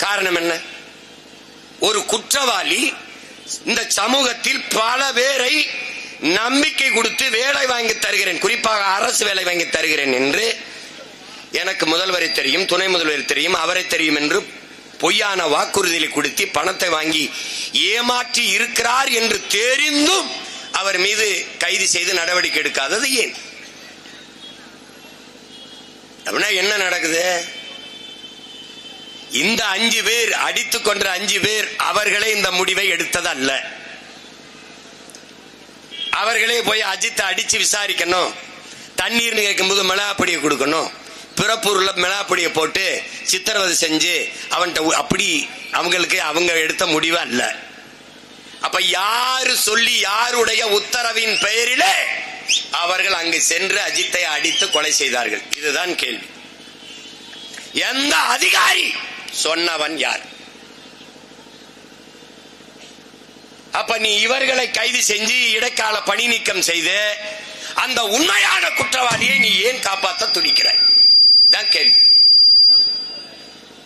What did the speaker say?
காரணம் என்ன? ஒரு குற்றவாளி இந்த சமூகத்தில் பல பேரை நம்பிக்கை கொடுத்து வேலை வாங்கி தருகிறேன். குறிப்பாக அரசு வேலை வாங்கி தருகிறேன் என்று எனக்கு முதல்வரை தெரியும் துணை முதல்வரை தெரியும் அவரை தெரியும் என்று பொய்யான வாக்குறுதிகளை கொடுத்து பணத்தை வாங்கி ஏமாற்றி இருக்கிறார் என்று தெரிந்தும் அவர் மீது கைது செய்து நடவடிக்கை எடுக்காதது ஏன்? அப்படின்னா என்ன நடக்குது? இந்த அஞ்சு பேர் அடித்துக் கொன்ற அஞ்சு பேர் அவர்களே இந்த முடிவை எடுத்தது அல்ல அவர்களே போய் அஜித்தை அடிச்சு விசாரிக்கணும். தண்ணீர்னு கேட்கும்போது மிளாப்பொடியை கொடுக்கணும். பிறப்பூர்ல மிளகாப்பொடியை போட்டு சித்திரவதை செஞ்சு அவன்கிட்ட அப்படி அவங்களுக்கு அவங்க எடுத்த முடிவு அல்ல. அப்ப யாரு சொல்லி யாருடைய உத்தரவின் பெயரிலே அவர்கள் அங்கு சென்று அஜித்தை அடித்து கொலை செய்தார்கள்? இதுதான் கேள்வி. எந்த அதிகாரி சொன்னவன் யார்? அப்ப நீ இவர்களை கைது செஞ்சு இடைக்கால பணி நீக்கம் செய்து அந்த உண்மையான குற்றவாளியை நீ ஏன் காப்பாற்ற